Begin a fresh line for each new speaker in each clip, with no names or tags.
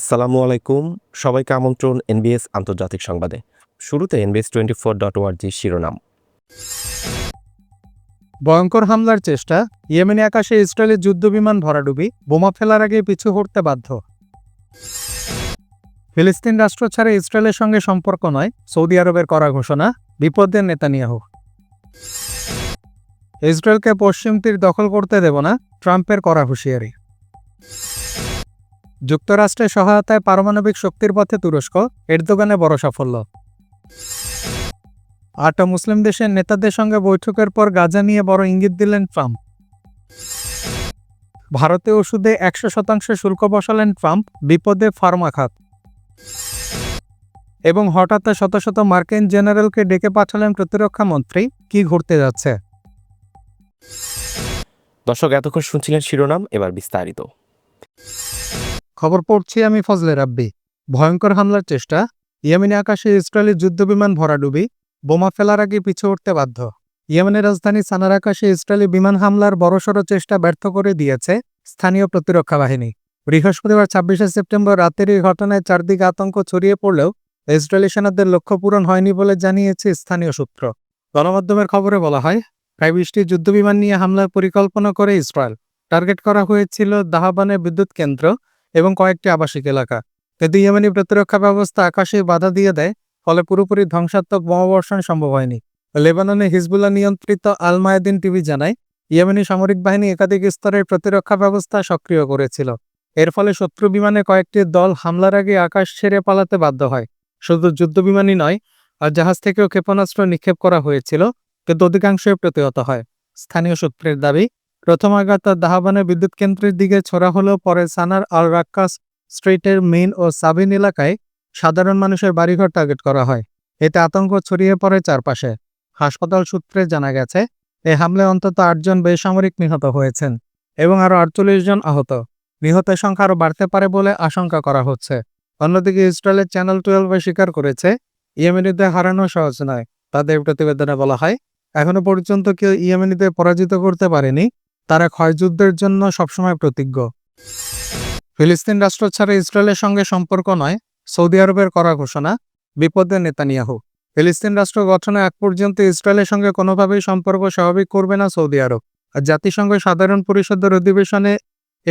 আসসালামু আলাইকুম সবাইকে আমন্ত্রণ এনবিএস আন্তর্জাতিক সংবাদে শুরুতে এনবিএস টোয়েন্টি ফোর ডট ওয়ার্জি শিরোনাম ভয়ঙ্কর হামলার চেষ্টা ইয়েমেনি আকাশে ইসরায়েলের যুদ্ধবিমান ভরাডুবি বোমা ফেলার আগে পিছু হটতে বাধ্য ফিলিস্তিন রাষ্ট্র ছাড়া ইসরায়েলের সঙ্গে সম্পর্ক নয় সৌদি আরবের করা ঘোষণা বিপদের নেতানিয়াহু ইসরায়েলকে পশ্চিম তীর দখল করতে দেব না ট্রাম্পের করা হুঁশিয়ারি যুক্তরাষ্ট্রের সহায়তায় পারমাণবিক শক্তির পথে তুরস্ক এরদোগানে বড় সাফল্য আটটা মুসলিম দেশের নেতাদের সঙ্গে বৈঠকের পর গাজা নিয়ে বড় ইঙ্গিত দিলেন ট্রাম্প ভারতে ওষুধে একশো শতাংশ শুল্ক বসালেন ট্রাম্প বিপদে ফার্মা খাত এবং হঠাৎ শত শত মার্কিন জেনারেলকে ডেকে পাঠালেন প্রতিরক্ষা মন্ত্রী কি ঘুরতে যাচ্ছে দর্শক এতক্ষণ শুনছিলেন শিরোনাম এবার বিস্তারিত খবর পড়ছি আমি ফজলে রাব্বি ভয়ঙ্কর হামলার চেষ্টা ইয়েমেনি আকাশে ইসরায়েলি যুদ্ধবিমান ভরাডুবি বোমা ফেলার আগে পিছু উঠতে বাধ্য ইয়েমেনের রাজধানী সানার আকাশে ইসরায়েলি বিমান হামলার বড়সড় চেষ্টা ব্যর্থ করে দিয়েছে স্থানীয় প্রতিরক্ষা বাহিনী বৃহস্পতিবার ছাব্বিশে সেপ্টেম্বর রাতের এই ঘটনায় চারদিক আতঙ্ক ছড়িয়ে পড়লেও ইসরায়েলি সেনাদের লক্ষ্য পূরণ হয়নি বলে জানিয়েছে স্থানীয় সূত্র গণমাধ্যমের খবরে বলা হয় প্রায় বিশটি যুদ্ধবিমান নিয়ে হামলার পরিকল্পনা করে ইসরায়েল টার্গেট করা হয়েছিল দাহাবানের বিদ্যুৎ কেন্দ্র এবং কয়েকটি আবাসিক এলাকা কিন্তু ইয়েমেনি প্রতিরক্ষা ব্যবস্থা আকাশে বাধা দিয়ে দেয় ফলে পুরোপুরি ধ্বংসাত্মক বোমাবর্ষণ সম্ভব হয়নি লেবাননে হিজবুল্লাহ নিয়ন্ত্রিত আলমায়দিন টিভি জানায় ইয়েমেনি সামরিক বাহিনী একাধিক স্তরের প্রতিরক্ষা ব্যবস্থা সক্রিয় করেছিল এর ফলে শত্রু বিমানে কয়েকটি দল হামলার আগে আকাশ ছেড়ে পালাতে বাধ্য হয় শুধু যুদ্ধবিমানই নয় আর জাহাজ থেকেও ক্ষেপণাস্ত্র নিক্ষেপ করা হয়েছিল কিন্তু অধিকাংশই প্রতিহত হয় স্থানীয় সূত্রের দাবি প্রথম আঘাত তার দাহাবানে বিদ্যুৎ কেন্দ্রের দিকে ছোড়া হলেও পরে সানার আল রাক্কাস স্ট্রিটের মেইন ও সাবিন এলাকায় সাধারণ মানুষের বাড়িঘর টার্গেট করা হয় এতে আতঙ্ক ছড়িয়ে পড়ে চারপাশে হাসপাতাল সূত্রে জানা গেছে এ হামলায় অন্তত আটজন বেসামরিক নিহত হয়েছেন এবং আরও আটচল্লিশ জন আহত নিহতের সংখ্যা আরও বাড়তে পারে বলে আশঙ্কা করা হচ্ছে অন্যদিকে ইসরায়েলের চ্যানেল টুয়েলভে স্বীকার করেছে ইয়েমেনিদের হারানো সহজ নয় তাদের প্রতিবেদনে বলা হয় এখনও পর্যন্ত কেউ ইয়েমেনিদের পরাজিত করতে পারেনি তারা ক্ষয়যুদ্ধের জন্য সবসময় প্রতিজ্ঞ ফিলিস্তিন রাষ্ট্র ছাড়া ইসরায়েলের সঙ্গে সম্পর্ক নয় সৌদি আরবের করা ঘোষণা বিপদের নেতানিয়াহু ফিলিস্তিন রাষ্ট্র গঠনে এক পর্যন্ত ইসরায়েলের সঙ্গে কোনোভাবেই সম্পর্ক স্বাভাবিক করবে না সৌদি আরব আর জাতিসংঘ সাধারণ পরিষদের অধিবেশনে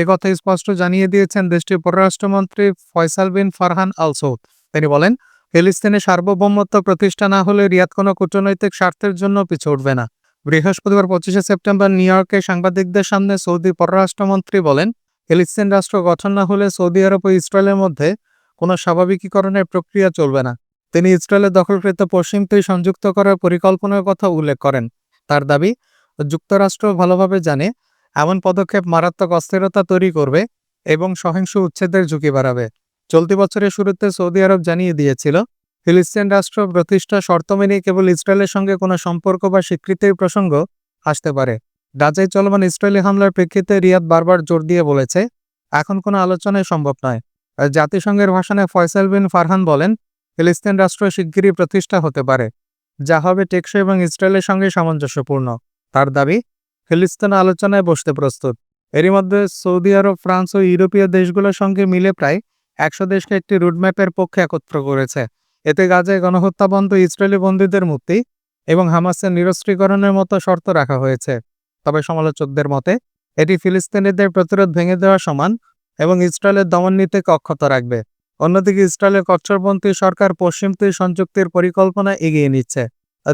কথা স্পষ্ট জানিয়ে দিয়েছেন দেশটির পররাষ্ট্রমন্ত্রী ফয়সাল বিন ফারহান আল সৌদ তিনি বলেন ফিলিস্তিনে সার্বভৌমত্ব প্রতিষ্ঠা না হলে রিয়াদ কোনো কূটনৈতিক স্বার্থের জন্য পিছু উঠবে না বৃহস্পতিবার পঁচিশে সেপ্টেম্বর নিউ ইয়র্কে সাংবাদিকদের সামনে সৌদি পররাষ্ট্রমন্ত্রী বলেন ফিলিস্তিন রাষ্ট্র গঠন না হলে সৌদি আরব ও ইসরায়েলের মধ্যে কোনো স্বাভাবিকীকরণের প্রক্রিয়া চলবে না তিনি ইসরায়েলের দখলকৃত পশ্চিমকে সংযুক্ত করার পরিকল্পনার কথা উল্লেখ করেন তার দাবি যুক্তরাষ্ট্র ভালোভাবে জানে এমন পদক্ষেপ মারাত্মক অস্থিরতা তৈরি করবে এবং সহিংস উচ্ছেদের ঝুঁকি বাড়াবে চলতি বছরের শুরুতে সৌদি আরব জানিয়ে দিয়েছিল ফিলিস্তিন রাষ্ট্র প্রতিষ্ঠা শর্ত মেনে কেবল ইসরায়েলের সঙ্গে কোনো সম্পর্ক বা স্বীকৃতির প্রসঙ্গ আসতে পারে গাজায় চলমান ইসরায়েলি হামলার প্রেক্ষিতে রিয়াদ বারবার জোর দিয়ে বলেছে এখন কোনো আলোচনায় সম্ভব নয় জাতিসংঘের ভাষণে ফয়সাল বিন ফারহান বলেন ফিলিস্তিন রাষ্ট্র শিগগিরই প্রতিষ্ঠা হতে পারে যা হবে টেকসই এবং ইসরায়েলের সঙ্গে সামঞ্জস্যপূর্ণ তার দাবি ফিলিস্তিন আলোচনায় বসতে প্রস্তুত এরই মধ্যে সৌদি আরব ফ্রান্স ও ইউরোপীয় দেশগুলোর সঙ্গে মিলে প্রায় একশো দেশকে একটি রুটম্যাপের পক্ষে একত্র করেছে এতে গাজায় গণহত্যা বন্ধ ইসরায়েলি বন্দীদের মুক্তি এবং হামাসের নিরস্ত্রীকরণের মতো শর্ত রাখা হয়েছে তবে সমালোচকদের মতে এটি ফিলিস্তিনিদের প্রতিরোধ ভেঙে দেওয়া সমান এবং ইসরায়েলের দমন নিতে অক্ষত রাখবে অন্যদিকে ইসরায়েলের কচ্ছরপন্থী সরকার পশ্চিম তীর সংযুক্তির পরিকল্পনা এগিয়ে নিচ্ছে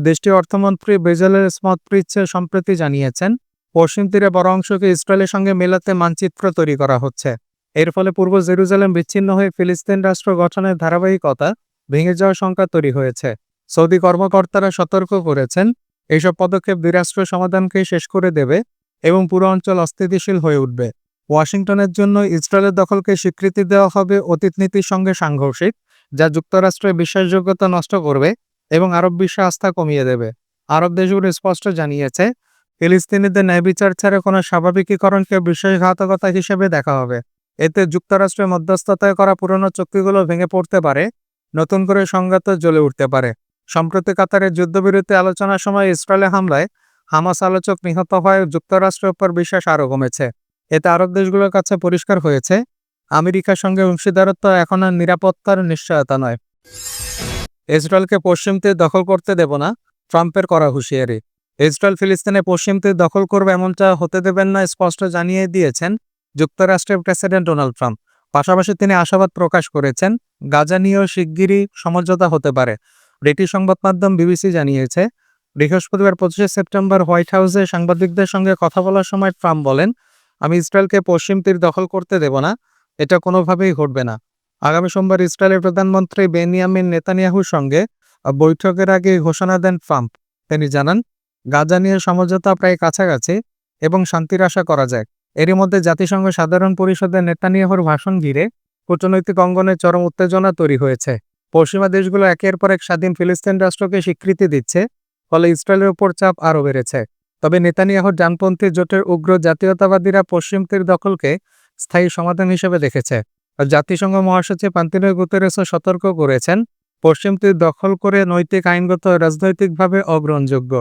দেশটির অর্থমন্ত্রী বেজেলের স্মতপ্রিচ্ছে সম্প্রতি জানিয়েছেন পশ্চিম তীরে বড় অংশকে ইসরায়েলের সঙ্গে মেলাতে মানচিত্র তৈরি করা হচ্ছে এর ফলে পূর্ব জেরুজালেম বিচ্ছিন্ন হয়ে ফিলিস্তিন রাষ্ট্র গঠনের ধারাবাহিকতা ভেঙে যাওয়ার শঙ্কা তৈরি হয়েছে সৌদি কর্মকর্তারা সতর্ক করেছেন এইসব পদক্ষেপ রাষ্ট্র সমাধানকে শেষ করে দেবে এবং পুরো অঞ্চল অস্থিতিশীল হয়ে উঠবে ওয়াশিংটনের জন্য ইসরায়েলের দখলকে স্বীকৃতি দেওয়া হবে অতীত নীতির সঙ্গে সাংঘর্ষিক যা যুক্তরাষ্ট্রের বিশ্বাসযোগ্যতা নষ্ট করবে এবং আরব বিশ্বে আস্থা কমিয়ে দেবে আরব দেশগুলো স্পষ্ট জানিয়েছে ফিলিস্তিনিদের ন্যায় বিচার ছাড়া কোনো স্বাভাবিকীকরণকে বিশ্বাসঘাতকতা হিসেবে দেখা হবে এতে যুক্তরাষ্ট্রের মধ্যস্থতায় করা পুরনো চুক্তিগুলো ভেঙে পড়তে পারে নতুন করে সংঘাত জ্বলে উঠতে পারে সম্প্রতি কাতারের যুদ্ধবিরতি আলোচনার সময় ইসরায়েলে হামলায় হামাস আলোচক নিহত হয় যুক্তরাষ্ট্রের উপর বিশ্বাস আরও কমেছে এতে আরব দেশগুলোর কাছে পরিষ্কার হয়েছে আমেরিকার সঙ্গে অংশীদারত্ব এখন আর নিরাপত্তার নিশ্চয়তা নয় ইসরায়েলকে পশ্চিম তীর দখল করতে দেব না ট্রাম্পের করা হুঁশিয়ারি ইসরায়েল ফিলিস্তিনে পশ্চিম তীর দখল করবে এমনটা হতে দেবেন না স্পষ্ট জানিয়ে দিয়েছেন যুক্তরাষ্ট্রের প্রেসিডেন্ট ডোনাল্ড ট্রাম্প পাশাপাশি তিনি আশাবাদ প্রকাশ করেছেন গাজা নিয়েও শিগগিরই সমঝোতা হতে পারে ব্রিটিশ সংবাদ মাধ্যম বিবিসি জানিয়েছে বৃহস্পতিবার পঁচিশে সেপ্টেম্বর হোয়াইট হাউসে সাংবাদিকদের সঙ্গে কথা বলার সময় ট্রাম্প বলেন আমি ইসরায়েলকে পশ্চিম তীর দখল করতে দেব না এটা কোনোভাবেই ঘটবে না আগামী সোমবার ইসরায়েলের প্রধানমন্ত্রী বেনিয়ামিন নেতানিয়াহুর সঙ্গে বৈঠকের আগে ঘোষণা দেন ট্রাম্প তিনি জানান গাজা নিয়ে সমঝোতা প্রায় কাছাকাছি এবং শান্তির আশা করা যায় এরই মধ্যে জাতিসংঘ সাধারণ পরিষদের নেতানিয়াহর ভাষণ ঘিরে কূটনৈতিক অঙ্গনে চরম উত্তেজনা তৈরি হয়েছে পশ্চিমা দেশগুলো একের পর এক স্বাধীন ফিলিস্তিন রাষ্ট্রকে স্বীকৃতি দিচ্ছে ফলে ইসরায়েলের ওপর চাপ আরও বেড়েছে তবে নেতানিয়াহর ডানপন্থী জোটের উগ্র জাতীয়তাবাদীরা পশ্চিম তীর দখলকে স্থায়ী সমাধান হিসেবে দেখেছে জাতিসংঘ মহাসচিব পান্তিনয় গুতেরেসও সতর্ক করেছেন পশ্চিম তীর দখল করে নৈতিক আইনগত রাজনৈতিকভাবে অগ্রহণযোগ্য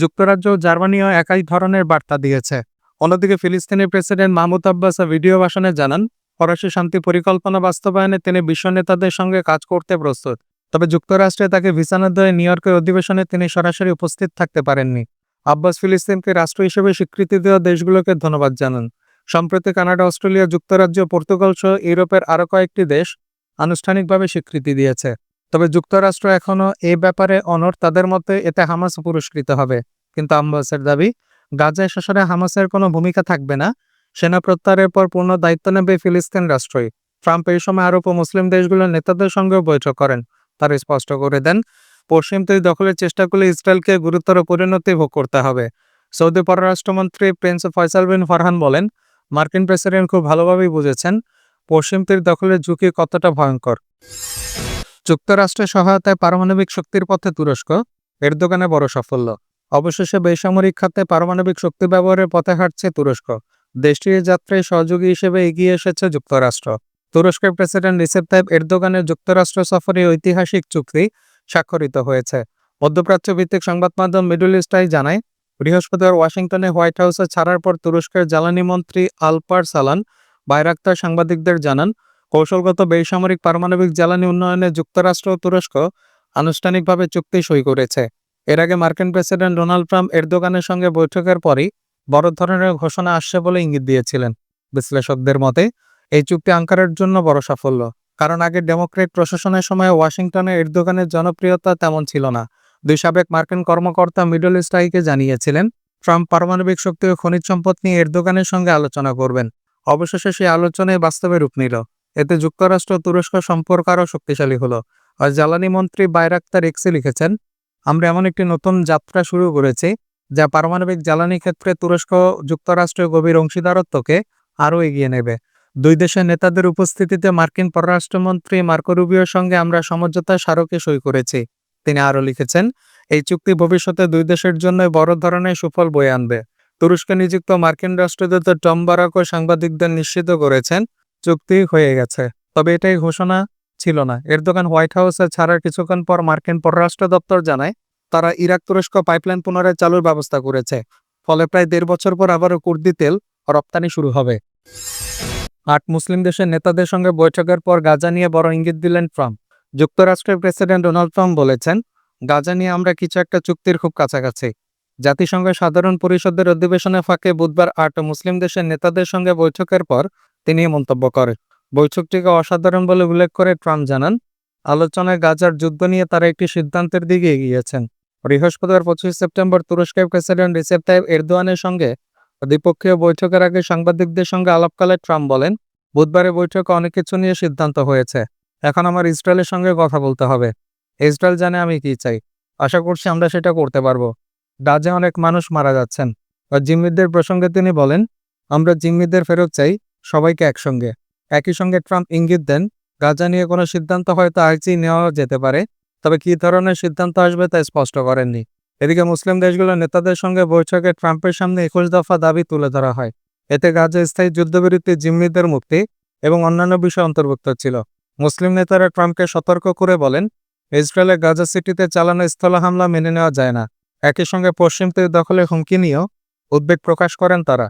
যুক্তরাজ্য ও জার্মানিও একাই ধরনের বার্তা দিয়েছে অন্যদিকে ফিলিস্তিনি প্রেসিডেন্ট মাহমুদ আব্বাস ভিডিও ভাষণে জানান ফরাসি শান্তি পরিকল্পনা বাস্তবায়নে তিনি বিশ্ব নেতাদের সঙ্গে কাজ করতে প্রস্তুত তবে যুক্তরাষ্ট্রে তাকে ভিসানা দিয়ে নিউ ইয়র্কের অধিবেশনে তিনি সরাসরি উপস্থিত থাকতে পারেননি আব্বাস ফিলিস্তিনকে রাষ্ট্র হিসেবে স্বীকৃতি দেওয়া দেশগুলোকে ধন্যবাদ জানান সম্প্রতি কানাডা অস্ট্রেলিয়া যুক্তরাজ্য পর্তুগাল সহ ইউরোপের আরও কয়েকটি দেশ আনুষ্ঠানিকভাবে স্বীকৃতি দিয়েছে তবে যুক্তরাষ্ট্র এখনও এ ব্যাপারে অনর তাদের মতে এতে হামাস পুরস্কৃত হবে কিন্তু আম্বাসের দাবি গাজায় শাসনে হামাসের কোনো ভূমিকা থাকবে না সেনা প্রত্যাহারের পর পূর্ণ দায়িত্ব নেবে ফিলিস্তিন রাষ্ট্রই ট্রাম্প এই সময় আরব ও মুসলিম দেশগুলোর নেতাদের সঙ্গেও বৈঠক করেন তারা স্পষ্ট করে দেন পশ্চিম তীর দখলের চেষ্টা করলে ইসরায়েলকে গুরুতর পরিণতি ভোগ করতে হবে সৌদি পররাষ্ট্রমন্ত্রী প্রিন্স ফয়সাল বিন ফরহান বলেন মার্কিন প্রেসিডেন্ট খুব ভালোভাবেই বুঝেছেন পশ্চিম তীর দখলের ঝুঁকি কতটা ভয়ঙ্কর যুক্তরাষ্ট্রের সহায়তায় পারমাণবিক শক্তির পথে তুরস্ক এর দোকানে বড় সাফল্য অবশেষে বেসামরিক খাতে পারমাণবিক শক্তি ব্যবহারের পথে হাঁটছে তুরস্ক দেশটির যাত্রায় সহযোগী হিসেবে এগিয়ে এসেছে যুক্তরাষ্ট্র তুরস্কের প্রেসিডেন্ট রিসেপ তাইব এরদোগানের যুক্তরাষ্ট্র সফরে ঐতিহাসিক চুক্তি স্বাক্ষরিত হয়েছে মধ্যপ্রাচ্য ভিত্তিক সংবাদ মাধ্যম মিডল ইস্টাই জানায় বৃহস্পতিবার ওয়াশিংটনে হোয়াইট হাউসে ছাড়ার পর তুরস্কের জ্বালানি মন্ত্রী আলপার সালান বাইরাক্তার সাংবাদিকদের জানান কৌশলগত বেসামরিক পারমাণবিক জ্বালানি উন্নয়নে যুক্তরাষ্ট্র ও তুরস্ক আনুষ্ঠানিকভাবে চুক্তি সই করেছে এর আগে মার্কিন প্রেসিডেন্ট ডোনাল্ড ট্রাম্প এরদোগানের সঙ্গে বৈঠকের পরই বড় ধরনের ঘোষণা আসছে বলে ইঙ্গিত দিয়েছিলেন বিশ্লেষকদের মতে এই চুক্তি আঙ্কারের জন্য বড় সাফল্য কারণ আগে ডেমোক্রেট প্রশাসনের সময় ওয়াশিংটনে এরদোগানের জনপ্রিয়তা তেমন ছিল না দুই সাবেক মার্কিন কর্মকর্তা মিডল স্টাইকে জানিয়েছিলেন ট্রাম্প পারমাণবিক শক্তি ও খনিজ সম্পদ নিয়ে এরদোগানের সঙ্গে আলোচনা করবেন অবশেষে সেই আলোচনায় বাস্তবে রূপ নিল এতে যুক্তরাষ্ট্র তুরস্ক সম্পর্ক আরও শক্তিশালী হল আর জ্বালানি মন্ত্রী বাইরাক্তার এক্সে লিখেছেন আমরা এমন একটি নতুন যাত্রা শুরু করেছি যা পারমাণবিক জ্বালানি ক্ষেত্রে তুরস্ক যুক্তরাষ্ট্রের গভীর অংশীদারত্বকে আরও এগিয়ে নেবে দুই দেশের নেতাদের উপস্থিতিতে মার্কিন পররাষ্ট্রমন্ত্রী মার্কো রুবিওর সঙ্গে আমরা সমঝোতা স্মারকে সই করেছি তিনি আরও লিখেছেন এই চুক্তি ভবিষ্যতে দুই দেশের জন্য বড় ধরনের সুফল বয়ে আনবে তুরস্কে নিযুক্ত মার্কিন রাষ্ট্রদূত টম বারাকও সাংবাদিকদের নিশ্চিত করেছেন চুক্তি হয়ে গেছে তবে এটাই ঘোষণা ছিল না এরদোগান হোয়াইট হাউসে ছাড়ার কিছুক্ষণ পর মার্কিন পররাষ্ট্র দপ্তর জানায় তারা ইরাক তুরস্ক পাইপলাইন পুনরায় চালুর ব্যবস্থা করেছে ফলে প্রায় দেড় বছর পর আবারও কুর্দি তেল রপ্তানি শুরু হবে আট মুসলিম দেশের নেতাদের সঙ্গে বৈঠকের পর গাজা নিয়ে বড় ইঙ্গিত দিলেন ট্রাম্প যুক্তরাষ্ট্রের প্রেসিডেন্ট ডোনাল্ড ট্রাম্প বলেছেন গাজা নিয়ে আমরা কিছু একটা চুক্তির খুব কাছাকাছি জাতিসংঘের সাধারণ পরিষদের অধিবেশনে ফাঁকে বুধবার আট মুসলিম দেশের নেতাদের সঙ্গে বৈঠকের পর তিনি মন্তব্য করেন বৈঠকটিকে অসাধারণ বলে উল্লেখ করে ট্রাম্প জানান আলোচনায় গাজার যুদ্ধ নিয়ে তারা একটি সিদ্ধান্তের দিকে এগিয়েছেন বৃহস্পতিবার পঁচিশ সেপ্টেম্বর তুরস্কের প্রেসিডেন্ট রিসেপ তাইব এরদোয়ানের সঙ্গে দ্বিপক্ষীয় বৈঠকের আগে সাংবাদিকদের সঙ্গে আলাপকালে ট্রাম্প বলেন বুধবারের বৈঠকে অনেক কিছু নিয়ে সিদ্ধান্ত হয়েছে এখন আমার ইসরায়েলের সঙ্গে কথা বলতে হবে ইসরায়েল জানে আমি কি চাই আশা করছি আমরা সেটা করতে পারবো ডাজে অনেক মানুষ মারা যাচ্ছেন জিম্মিদের প্রসঙ্গে তিনি বলেন আমরা জিম্মিদের ফেরত চাই সবাইকে একসঙ্গে একই সঙ্গে ট্রাম্প ইঙ্গিত দেন গাজা নিয়ে কোনো সিদ্ধান্ত হয়তো আজই নেওয়া যেতে পারে তবে কি ধরনের সিদ্ধান্ত আসবে তা স্পষ্ট করেননি এদিকে মুসলিম দেশগুলোর নেতাদের সঙ্গে বৈঠকে ট্রাম্পের সামনে একুশ দফা দাবি তুলে ধরা হয় এতে গাজা স্থায়ী যুদ্ধবিরতি জিম্মিদের মুক্তি এবং অন্যান্য বিষয় অন্তর্ভুক্ত ছিল মুসলিম নেতারা ট্রাম্পকে সতর্ক করে বলেন ইসরায়েলে গাজা সিটিতে চালানো স্থল হামলা মেনে নেওয়া যায় না একই সঙ্গে পশ্চিম তৈরি দখলে হুমকি নিয়েও উদ্বেগ প্রকাশ করেন তারা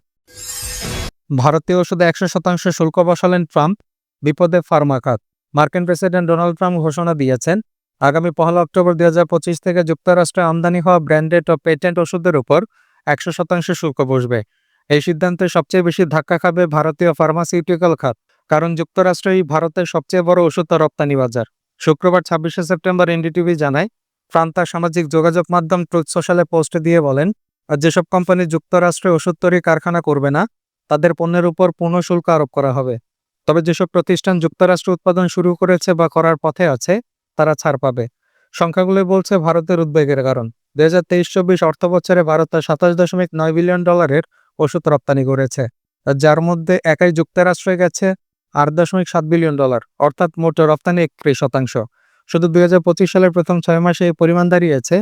ভারতীয় ওষুধে একশো শতাংশ শুল্ক বসালেন ট্রাম্প বিপদে খাত মার্কিন প্রেসিডেন্ট ডোনাল্ড ট্রাম্প ঘোষণা দিয়েছেন আগামী পহেলা অক্টোবর দুই থেকে যুক্তরাষ্ট্রে আমদানি হওয়া ব্র্যান্ডেড ও পেটেন্ট ওষুধের উপর একশো শতাংশ শুল্ক বসবে এই সিদ্ধান্তে সবচেয়ে বেশি ধাক্কা খাবে ভারতীয় ফার্মাসিউটিক্যাল খাত কারণ যুক্তরাষ্ট্রই ভারতের সবচেয়ে বড় ওষুধ রপ্তানি বাজার শুক্রবার ছাব্বিশে সেপ্টেম্বর এনডিটিভি জানায় ফ্রান্স তার সামাজিক যোগাযোগ মাধ্যম ট্রুথ সোশ্যালে পোস্ট দিয়ে বলেন যেসব কোম্পানি যুক্তরাষ্ট্রে ওষুধ তৈরি কারখানা করবে না তাদের পণ্যের উপর পূর্ণ শুল্ক আরোপ করা হবে তবে যেসব প্রতিষ্ঠান যুক্তরাষ্ট্র উৎপাদন শুরু করেছে বা করার পথে আছে তারা ছাড় পাবে সংখ্যাগুলো বলছে ভারতের উদ্বেগের কারণ দুই হাজার তেইশ চব্বিশ অর্থ বছরে ভারত সাতাশ দশমিক নয় বিলিয়ন ডলারের ওষুধ রপ্তানি করেছে যার মধ্যে একাই যুক্তরাষ্ট্রে গেছে আট দশমিক সাত বিলিয়ন ডলার অর্থাৎ মোট রপ্তানি একত্রিশ শতাংশ শুধু দুই সালের প্রথম ছয় মাসে এই পরিমাণ দাঁড়িয়েছে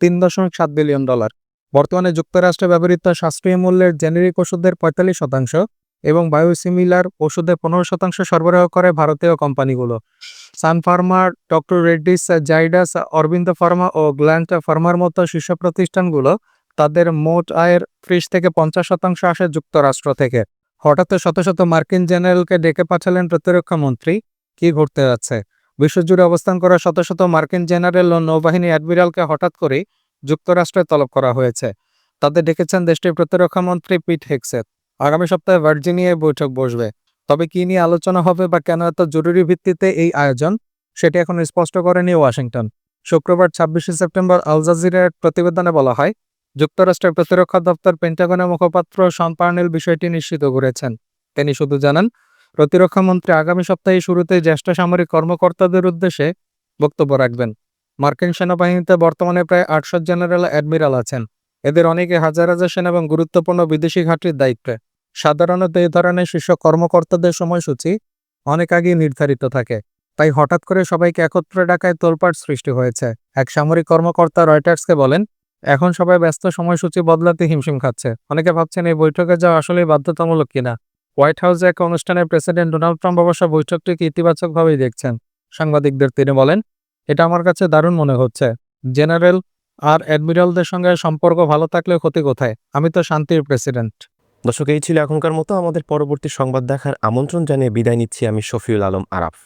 তিন দশমিক সাত বিলিয়ন ডলার বর্তমানে যুক্তরাষ্ট্রে ব্যবহৃত সাশ্রয়ী মূল্যের জেনেরিক ওষুধের পঁয়তাল্লিশ শতাংশ এবং বায়োসিমিলার ওষুধের পনেরো শতাংশ সরবরাহ করে ভারতীয় কোম্পানিগুলো সানফার্মা ডক্টর রেড্ডিস জাইডাস অরবিন্দ ফার্মা ও গ্ল্যান্ড ফার্মার মতো শীর্ষ প্রতিষ্ঠানগুলো তাদের মোট আয়ের ত্রিশ থেকে পঞ্চাশ শতাংশ আসে যুক্তরাষ্ট্র থেকে হঠাৎ শত শত মার্কিন জেনারেলকে ডেকে পাঠালেন প্রতিরক্ষা মন্ত্রী কি ঘটতে যাচ্ছে বিশ্বজুড়ে অবস্থান করা শত শত মার্কিন জেনারেল ও নৌবাহিনী অ্যাডমিরালকে হঠাৎ করে যুক্তরাষ্ট্রে তলব করা হয়েছে তাদের ডেকেছেন দেশটির প্রতিরক্ষা মন্ত্রী পিট হেক্সেত আগামী সপ্তাহে ভার্জিনিয়ায় বৈঠক বসবে তবে কি নিয়ে আলোচনা হবে বা কেন এত জরুরি ভিত্তিতে এই আয়োজন সেটি এখন স্পষ্ট করেনি ওয়াশিংটন শুক্রবার ছাব্বিশে সেপ্টেম্বর আল এক প্রতিবেদনে বলা হয় যুক্তরাষ্ট্রের প্রতিরক্ষা দপ্তর পেন্টাগনের মুখপাত্র শন পার্নেল বিষয়টি নিশ্চিত করেছেন তিনি শুধু জানান প্রতিরক্ষামন্ত্রী আগামী সপ্তাহে শুরুতে জ্যেষ্ঠ সামরিক কর্মকর্তাদের উদ্দেশ্যে বক্তব্য রাখবেন মার্কিন সেনাবাহিনীতে বর্তমানে প্রায় আটশো জেনারেল অ্যাডমিরাল আছেন এদের অনেকে হাজার হাজার সেনা এবং গুরুত্বপূর্ণ বিদেশি ঘাঁটির দায়িত্বে সাধারণত এই ধরনের শীর্ষ কর্মকর্তাদের সময়সূচি অনেক আগেই নির্ধারিত থাকে তাই হঠাৎ করে সবাইকে একত্রে ডাকায় তোলপাট সৃষ্টি হয়েছে এক সামরিক কর্মকর্তা রয়টার্সকে বলেন এখন সবাই ব্যস্ত সময়সূচি বদলাতে হিমশিম খাচ্ছে অনেকে ভাবছেন এই বৈঠকে যাওয়া আসলেই বাধ্যতামূলক কিনা হোয়াইট হাউসে এক অনুষ্ঠানে প্রেসিডেন্ট ডোনাল্ড ট্রাম্প অবশ্য বৈঠকটিকে ইতিবাচকভাবেই দেখছেন সাংবাদিকদের তিনি বলেন এটা আমার কাছে দারুণ মনে হচ্ছে জেনারেল আর অ্যাডমিরালদের সঙ্গে সম্পর্ক ভালো থাকলে ক্ষতি কোথায় আমি তো শান্তির প্রেসিডেন্ট দর্শক এই ছিল এখনকার মতো আমাদের পরবর্তী সংবাদ দেখার আমন্ত্রণ জানিয়ে বিদায় নিচ্ছি আমি শফিউল আলম আরাফ